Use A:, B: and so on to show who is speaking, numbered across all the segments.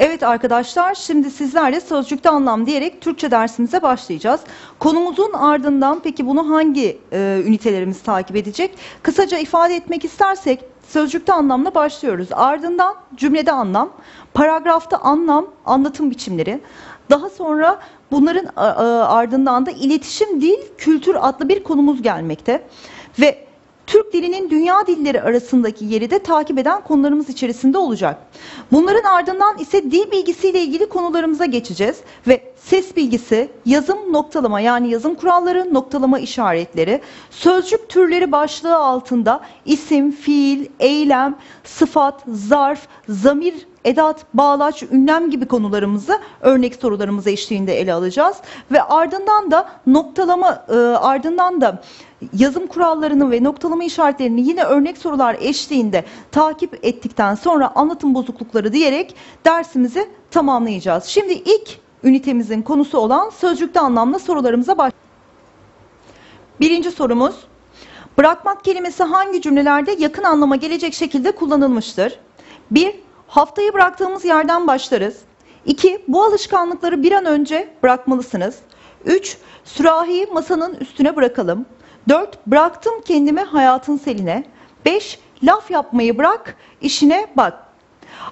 A: Evet arkadaşlar şimdi sizlerle sözcükte anlam diyerek Türkçe dersimize başlayacağız. Konumuzun ardından peki bunu hangi e, ünitelerimiz takip edecek? Kısaca ifade etmek istersek sözcükte anlamla başlıyoruz. Ardından cümlede anlam, paragrafta anlam, anlatım biçimleri. Daha sonra bunların ardından da iletişim dil, kültür adlı bir konumuz gelmekte. Ve Türk dilinin dünya dilleri arasındaki yeri de takip eden konularımız içerisinde olacak. Bunların ardından ise dil bilgisiyle ilgili konularımıza geçeceğiz ve ses bilgisi, yazım noktalama yani yazım kuralları, noktalama işaretleri, sözcük türleri başlığı altında isim, fiil, eylem, sıfat, zarf, zamir, edat, bağlaç, ünlem gibi konularımızı örnek sorularımıza eşliğinde ele alacağız ve ardından da noktalama e, ardından da yazım kurallarını ve noktalama işaretlerini yine örnek sorular eşliğinde takip ettikten sonra anlatım bozuklukları diyerek dersimizi tamamlayacağız. Şimdi ilk ünitemizin konusu olan sözcükte anlamlı sorularımıza baş. Birinci sorumuz. Bırakmak kelimesi hangi cümlelerde yakın anlama gelecek şekilde kullanılmıştır? 1. Haftayı bıraktığımız yerden başlarız. 2. Bu alışkanlıkları bir an önce bırakmalısınız. 3. Sürahiyi masanın üstüne bırakalım. 4. Bıraktım kendimi hayatın seline. 5. Laf yapmayı bırak, işine bak.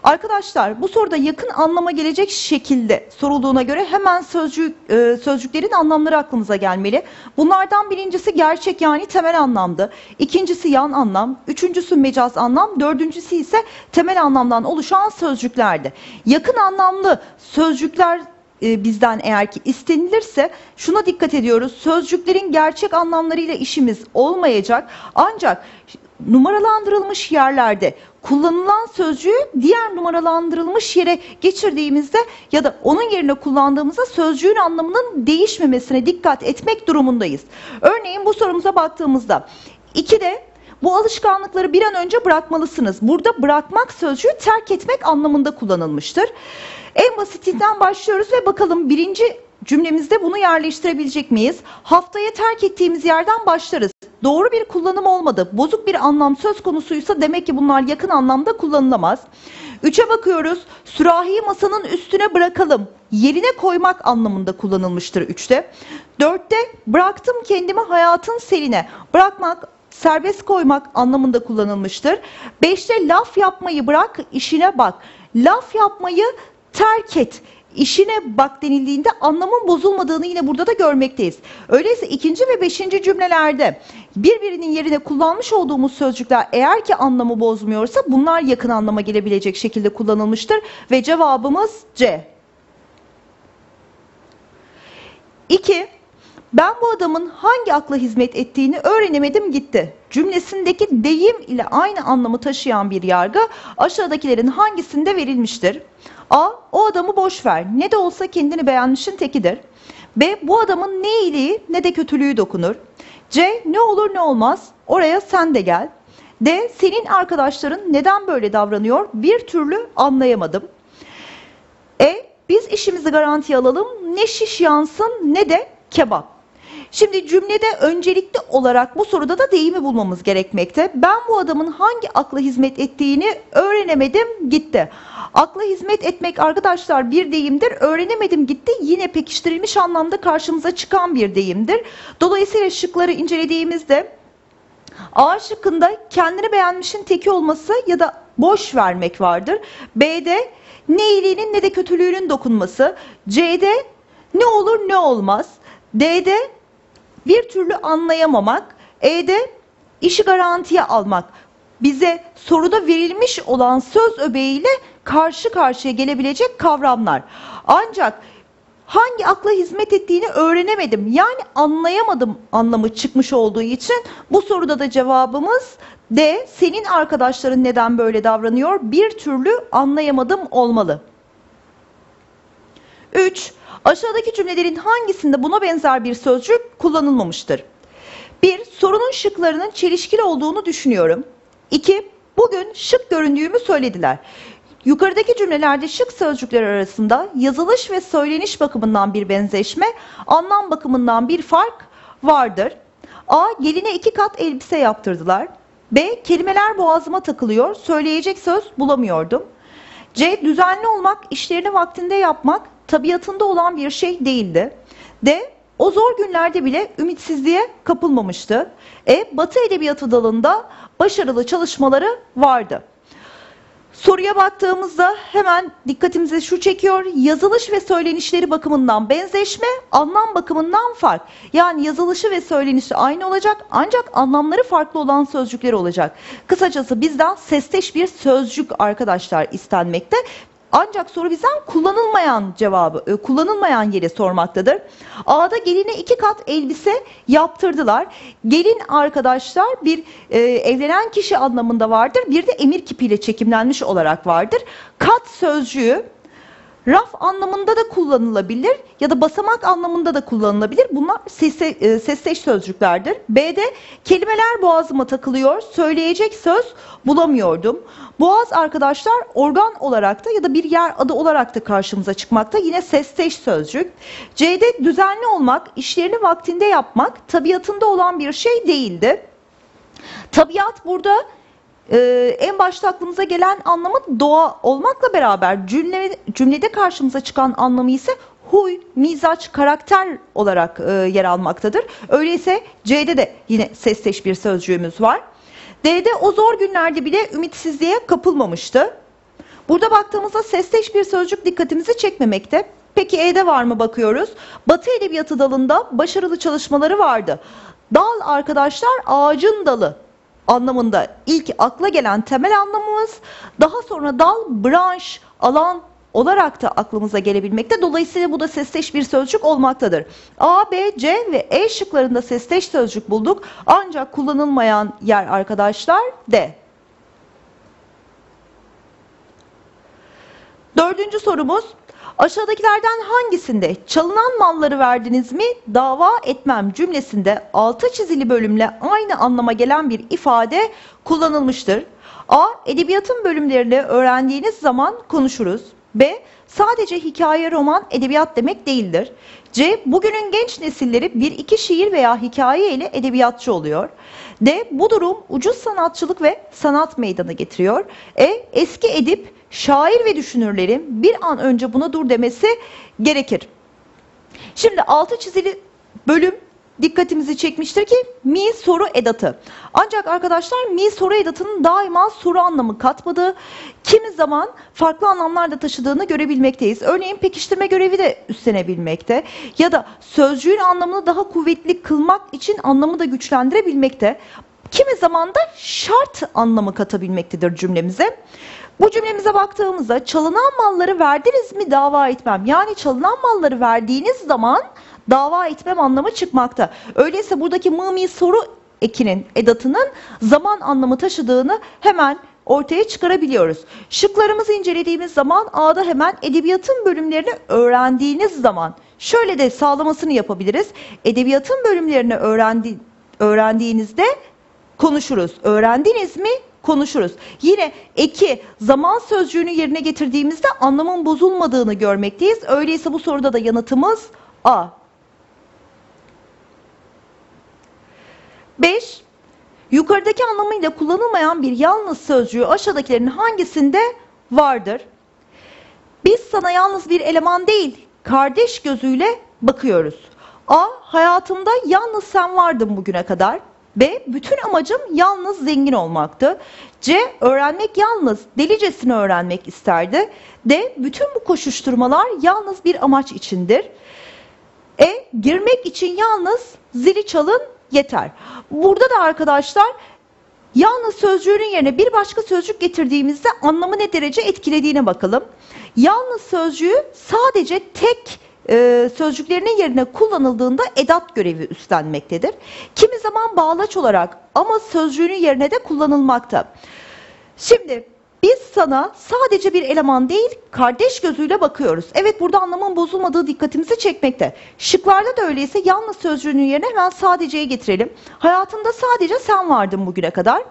A: Arkadaşlar bu soruda yakın anlama gelecek şekilde sorulduğuna göre hemen sözcük, e, sözcüklerin anlamları aklımıza gelmeli. Bunlardan birincisi gerçek yani temel anlamdı. İkincisi yan anlam. Üçüncüsü mecaz anlam. Dördüncüsü ise temel anlamdan oluşan sözcüklerdi. Yakın anlamlı sözcükler e, bizden eğer ki istenilirse şuna dikkat ediyoruz. Sözcüklerin gerçek anlamlarıyla işimiz olmayacak. Ancak numaralandırılmış yerlerde kullanılan sözcüğü diğer numaralandırılmış yere geçirdiğimizde ya da onun yerine kullandığımızda sözcüğün anlamının değişmemesine dikkat etmek durumundayız. Örneğin bu sorumuza baktığımızda 2'de bu alışkanlıkları bir an önce bırakmalısınız. Burada bırakmak sözcüğü terk etmek anlamında kullanılmıştır. En basitinden başlıyoruz ve bakalım birinci cümlemizde bunu yerleştirebilecek miyiz? Haftaya terk ettiğimiz yerden başlarız. Doğru bir kullanım olmadı. Bozuk bir anlam söz konusuysa demek ki bunlar yakın anlamda kullanılamaz. Üçe bakıyoruz. Sürahiyi masanın üstüne bırakalım. Yerine koymak anlamında kullanılmıştır üçte. Dörtte bıraktım kendimi hayatın seline. Bırakmak serbest koymak anlamında kullanılmıştır. Beşte laf yapmayı bırak, işine bak. Laf yapmayı terk et. İşine bak denildiğinde anlamın bozulmadığını yine burada da görmekteyiz. Öyleyse ikinci ve beşinci cümlelerde birbirinin yerine kullanmış olduğumuz sözcükler eğer ki anlamı bozmuyorsa bunlar yakın anlama gelebilecek şekilde kullanılmıştır ve cevabımız C. 2. Ben bu adamın hangi akla hizmet ettiğini öğrenemedim gitti. Cümlesindeki deyim ile aynı anlamı taşıyan bir yargı aşağıdakilerin hangisinde verilmiştir? A. O adamı boş ver. Ne de olsa kendini beğenmişin tekidir. B. Bu adamın ne iyiliği ne de kötülüğü dokunur. C. Ne olur ne olmaz. Oraya sen de gel. D. Senin arkadaşların neden böyle davranıyor? Bir türlü anlayamadım. E. Biz işimizi garantiye alalım. Ne şiş yansın ne de kebap. Şimdi cümlede öncelikli olarak bu soruda da deyimi bulmamız gerekmekte. Ben bu adamın hangi akla hizmet ettiğini öğrenemedim gitti. Akla hizmet etmek arkadaşlar bir deyimdir. Öğrenemedim gitti yine pekiştirilmiş anlamda karşımıza çıkan bir deyimdir. Dolayısıyla şıkları incelediğimizde A şıkkında kendini beğenmişin teki olması ya da boş vermek vardır. B'de ne iyiliğinin ne de kötülüğünün dokunması. C'de ne olur ne olmaz. D'de bir türlü anlayamamak. E'de işi garantiye almak. Bize soruda verilmiş olan söz öbeğiyle karşı karşıya gelebilecek kavramlar. Ancak hangi akla hizmet ettiğini öğrenemedim. Yani anlayamadım anlamı çıkmış olduğu için bu soruda da cevabımız D. Senin arkadaşların neden böyle davranıyor? Bir türlü anlayamadım olmalı. 3. Aşağıdaki cümlelerin hangisinde buna benzer bir sözcük kullanılmamıştır? 1. Sorunun şıklarının çelişkili olduğunu düşünüyorum. 2. Bugün şık göründüğümü söylediler. Yukarıdaki cümlelerde şık sözcükler arasında yazılış ve söyleniş bakımından bir benzeşme, anlam bakımından bir fark vardır. A. Geline iki kat elbise yaptırdılar. B. Kelimeler boğazıma takılıyor, söyleyecek söz bulamıyordum. C. Düzenli olmak, işlerini vaktinde yapmak tabiatında olan bir şey değildi. D. O zor günlerde bile ümitsizliğe kapılmamıştı. E. Batı Edebiyatı dalında başarılı çalışmaları vardı. Soruya baktığımızda hemen dikkatimize şu çekiyor. Yazılış ve söylenişleri bakımından benzeşme, anlam bakımından fark. Yani yazılışı ve söylenişi aynı olacak ancak anlamları farklı olan sözcükler olacak. Kısacası bizden sesteş bir sözcük arkadaşlar istenmekte. Ancak soru bizden kullanılmayan cevabı, e, kullanılmayan yeri sormaktadır. A'da geline iki kat elbise yaptırdılar. Gelin arkadaşlar bir e, evlenen kişi anlamında vardır. Bir de emir kipiyle çekimlenmiş olarak vardır. Kat sözcüğü Raf anlamında da kullanılabilir ya da basamak anlamında da kullanılabilir. Bunlar sesse, e, sesleş sözcüklerdir. B'de kelimeler boğazıma takılıyor, söyleyecek söz bulamıyordum. Boğaz arkadaşlar organ olarak da ya da bir yer adı olarak da karşımıza çıkmakta. Yine sesleş sözcük. C'de düzenli olmak, işlerini vaktinde yapmak tabiatında olan bir şey değildi. Tabiat burada ee, en başta aklımıza gelen anlamı doğa olmakla beraber cümle, cümlede karşımıza çıkan anlamı ise huy, mizaç, karakter olarak e, yer almaktadır. Öyleyse C'de de yine sesleş bir sözcüğümüz var. D'de o zor günlerde bile ümitsizliğe kapılmamıştı. Burada baktığımızda sesleş bir sözcük dikkatimizi çekmemekte. Peki E'de var mı bakıyoruz. Batı Edebiyatı dalında başarılı çalışmaları vardı. Dal arkadaşlar ağacın dalı anlamında ilk akla gelen temel anlamımız daha sonra dal, branş, alan olarak da aklımıza gelebilmekte. Dolayısıyla bu da sesleş bir sözcük olmaktadır. A, B, C ve E şıklarında sesleş sözcük bulduk. Ancak kullanılmayan yer arkadaşlar D. Dördüncü sorumuz Aşağıdakilerden hangisinde çalınan malları verdiniz mi dava etmem cümlesinde altı çizili bölümle aynı anlama gelen bir ifade kullanılmıştır? A. Edebiyatın bölümlerini öğrendiğiniz zaman konuşuruz. B. Sadece hikaye, roman, edebiyat demek değildir. C. Bugünün genç nesilleri bir iki şiir veya hikaye ile edebiyatçı oluyor. D. Bu durum ucuz sanatçılık ve sanat meydana getiriyor. E. Eski edip şair ve düşünürlerin bir an önce buna dur demesi gerekir. Şimdi altı çizili bölüm dikkatimizi çekmiştir ki mi soru edatı. Ancak arkadaşlar mi soru edatının daima soru anlamı katmadığı, kimi zaman farklı anlamlarda taşıdığını görebilmekteyiz. Örneğin pekiştirme görevi de üstlenebilmekte ya da sözcüğün anlamını daha kuvvetli kılmak için anlamı da güçlendirebilmekte. Kimi zaman da şart anlamı katabilmektedir cümlemize. Bu cümlemize baktığımızda çalınan malları verdiniz mi dava etmem. Yani çalınan malları verdiğiniz zaman dava etmem anlamı çıkmakta. Öyleyse buradaki mımi soru ekinin edatının zaman anlamı taşıdığını hemen ortaya çıkarabiliyoruz. Şıklarımızı incelediğimiz zaman A'da hemen edebiyatın bölümlerini öğrendiğiniz zaman şöyle de sağlamasını yapabiliriz. Edebiyatın bölümlerini öğrendi, öğrendiğinizde konuşuruz. Öğrendiniz mi? Konuşuruz. Yine eki zaman sözcüğünü yerine getirdiğimizde anlamın bozulmadığını görmekteyiz. Öyleyse bu soruda da yanıtımız A. 5. Yukarıdaki anlamıyla kullanılmayan bir yalnız sözcüğü aşağıdakilerin hangisinde vardır? Biz sana yalnız bir eleman değil, kardeş gözüyle bakıyoruz. A. Hayatımda yalnız sen vardın bugüne kadar. B. Bütün amacım yalnız zengin olmaktı. C. Öğrenmek yalnız delicesini öğrenmek isterdi. D. Bütün bu koşuşturmalar yalnız bir amaç içindir. E. Girmek için yalnız zili çalın yeter. Burada da arkadaşlar yalnız sözcüğünün yerine bir başka sözcük getirdiğimizde anlamı ne derece etkilediğine bakalım. Yalnız sözcüğü sadece tek e, sözcüklerinin yerine kullanıldığında edat görevi üstlenmektedir. Kimi zaman bağlaç olarak ama sözcüğünün yerine de kullanılmakta. Şimdi biz sana sadece bir eleman değil, kardeş gözüyle bakıyoruz. Evet burada anlamın bozulmadığı dikkatimizi çekmekte. Şıklarda da öyleyse yalnız sözcüğünün yerine hemen sadeceyi getirelim. Hayatımda sadece sen vardın bugüne kadar.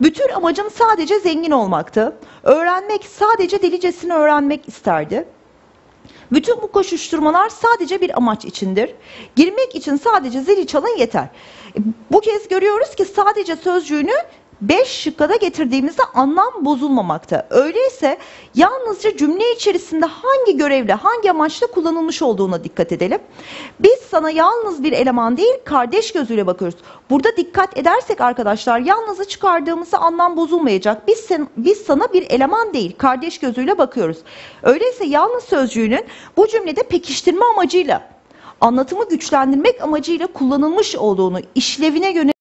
A: Bütün amacım sadece zengin olmaktı. Öğrenmek sadece delicesini öğrenmek isterdi. Bütün bu koşuşturmalar sadece bir amaç içindir. Girmek için sadece zili çalın yeter. Bu kez görüyoruz ki sadece sözcüğünü 5 şıkka da getirdiğimizde anlam bozulmamakta. Öyleyse yalnızca cümle içerisinde hangi görevle, hangi amaçla kullanılmış olduğuna dikkat edelim. Biz sana yalnız bir eleman değil, kardeş gözüyle bakıyoruz. Burada dikkat edersek arkadaşlar yalnızı çıkardığımızda anlam bozulmayacak. Biz, sen, biz sana bir eleman değil, kardeş gözüyle bakıyoruz. Öyleyse yalnız sözcüğünün bu cümlede pekiştirme amacıyla, anlatımı güçlendirmek amacıyla kullanılmış olduğunu, işlevine yönelik